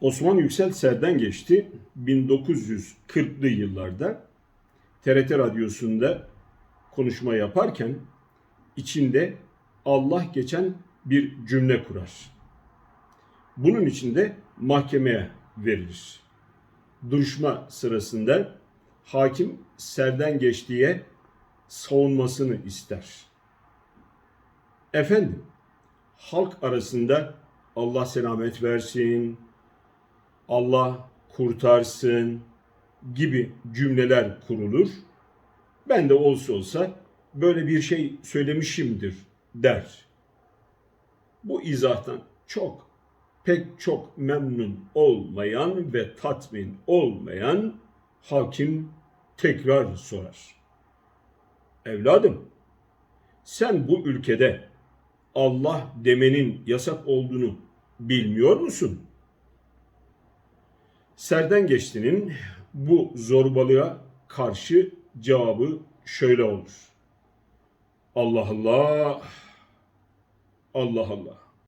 Osman Yüksel Serden geçti. 1940'lı yıllarda TRT Radyosu'nda konuşma yaparken içinde Allah geçen bir cümle kurar. Bunun için de mahkemeye verilir. Duruşma sırasında hakim serden geçtiğe savunmasını ister. Efendim, halk arasında Allah selamet versin, Allah kurtarsın gibi cümleler kurulur. Ben de olsa olsa böyle bir şey söylemişimdir der. Bu izahtan çok pek çok memnun olmayan ve tatmin olmayan hakim tekrar sorar. Evladım, sen bu ülkede Allah demenin yasak olduğunu bilmiyor musun? Serden Geçti'nin bu zorbalığa karşı cevabı şöyle olur. Allah Allah, Allah Allah.